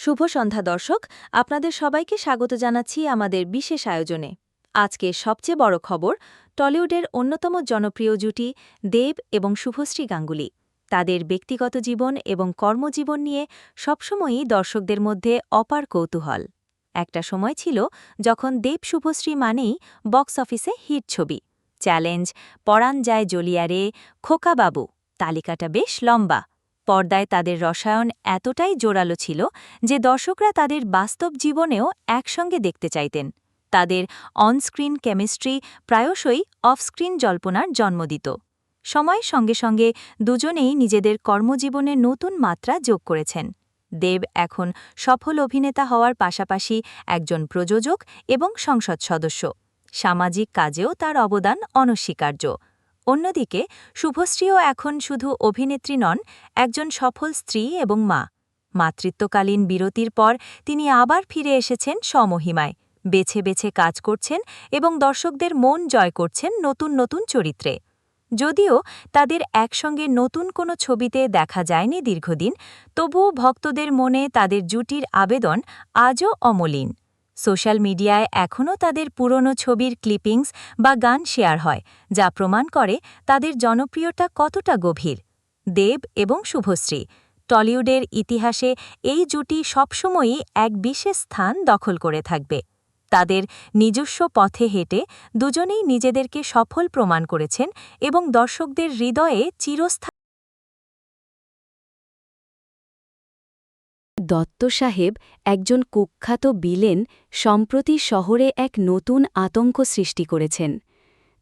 শুভ সন্ধ্যা দর্শক, আপনাদের সবাইকে স্বাগত জানাচ্ছি আমাদের বিশেষ আয়োজনে। আজকে সবচেয়ে বড় খবর, টলিউডের অন্যতম জনপ্রিয় জুটি, দেব এবং শুভশ্রী গাঙ্গুলি। তাদের ব্যক্তিগত জীবন এবং কর্মজীবন নিয়ে সবসময়ই দর্শকদের মধ্যে অপার কৌতূহল। একটা সময় ছিল যখন দেব শুভশ্রী মানেই বক্স অফিসে হিট ছবি। চ্যালেঞ্জ, পরাণ যায় জলিয়ারে খোকাবাবু তালিকাটা বেশ লম্বা। পর্দায় তাদের রসায়ন এতটাই জোরালো ছিল যে দর্শকরা তাদের বাস্তব জীবনেও একসঙ্গে দেখতে চাইতেন। তাদের অনস্ক্রিন কেমিস্ট্রি প্রায়শই অফস্ক্রিন জল্পনার জন্ম দিত। সময়ের সঙ্গে সঙ্গে দুজনেই নিজেদের কর্মজীবনে নতুন মাত্রা যোগ করেছেন। দেব এখন সফল অভিনেতা হওয়ার পাশাপাশি একজন প্রযোজক এবং সংসদ সদস্য। সামাজিক কাজেও তার অবদান অনস্বীকার্য। অন্যদিকে, শুভশ্রীও এখন শুধু অভিনেত্রী নন, একজন সফল স্ত্রী এবং মা। মাতৃত্বকালীন বিরতির পর তিনি আবার ফিরে এসেছেন স্বমহিমায়। বেছে বেছে কাজ করছেন এবং দর্শকদের মন জয় করছেন নতুন নতুন চরিত্রে। যদিও তাদের একসঙ্গে নতুন কোনো ছবিতে দেখা যায়নি দীর্ঘদিন, তবুও ভক্তদের মনে তাদের জুটির আবেদন আজও অমলিন। সোশ্যাল মিডিয়ায় এখনও তাদের পুরনো ছবির ক্লিপিংস বা গান শেয়ার হয়, যা প্রমাণ করে তাদের জনপ্রিয়তা কতটা গভীর। দেব এবং শুভশ্রী, টলিউডের ইতিহাসে এই জুটি সবসময়ই এক বিশেষ স্থান দখল করে থাকবে। তাদের নিজস্ব পথে হেঁটে দুজনেই নিজেদেরকে সফল প্রমাণ করেছেন এবং দর্শকদের হৃদয়ে চিরস্থায়ী দত্ত সাহেব একজন কুখ্যাত বিলেন সম্প্রতি শহরে এক নতুন আতঙ্ক সৃষ্টি করেছেন।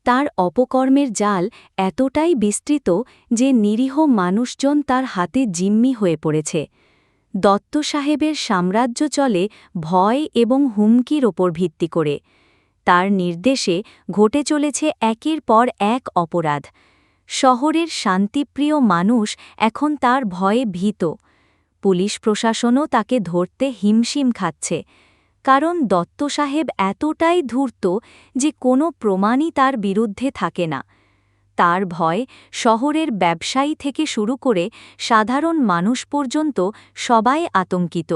তার অপকর্মের জাল এতটাই বিস্তৃত যে নিরীহ মানুষজন তার হাতে জিম্মি হয়ে পড়েছে। দত্ত সাহেবের সাম্রাজ্য চলে ভয় এবং হুমকির ওপর ভিত্তি করে। তার নির্দেশে ঘটে চলেছে একের পর এক অপরাধ। শহরের শান্তিপ্রিয় মানুষ এখন তার ভয়ে ভীত। পুলিশ প্রশাসনও তাকে ধরতে হিমশিম খাচ্ছে। কারণ দত্ত সাহেব এতটাই ধূর্ত যে কোনো প্রমাণই তার বিরুদ্ধে থাকে না। তার ভয় শহরের ব্যবসায়ী থেকে শুরু করে সাধারণ মানুষ পর্যন্ত সবাই আতঙ্কিত।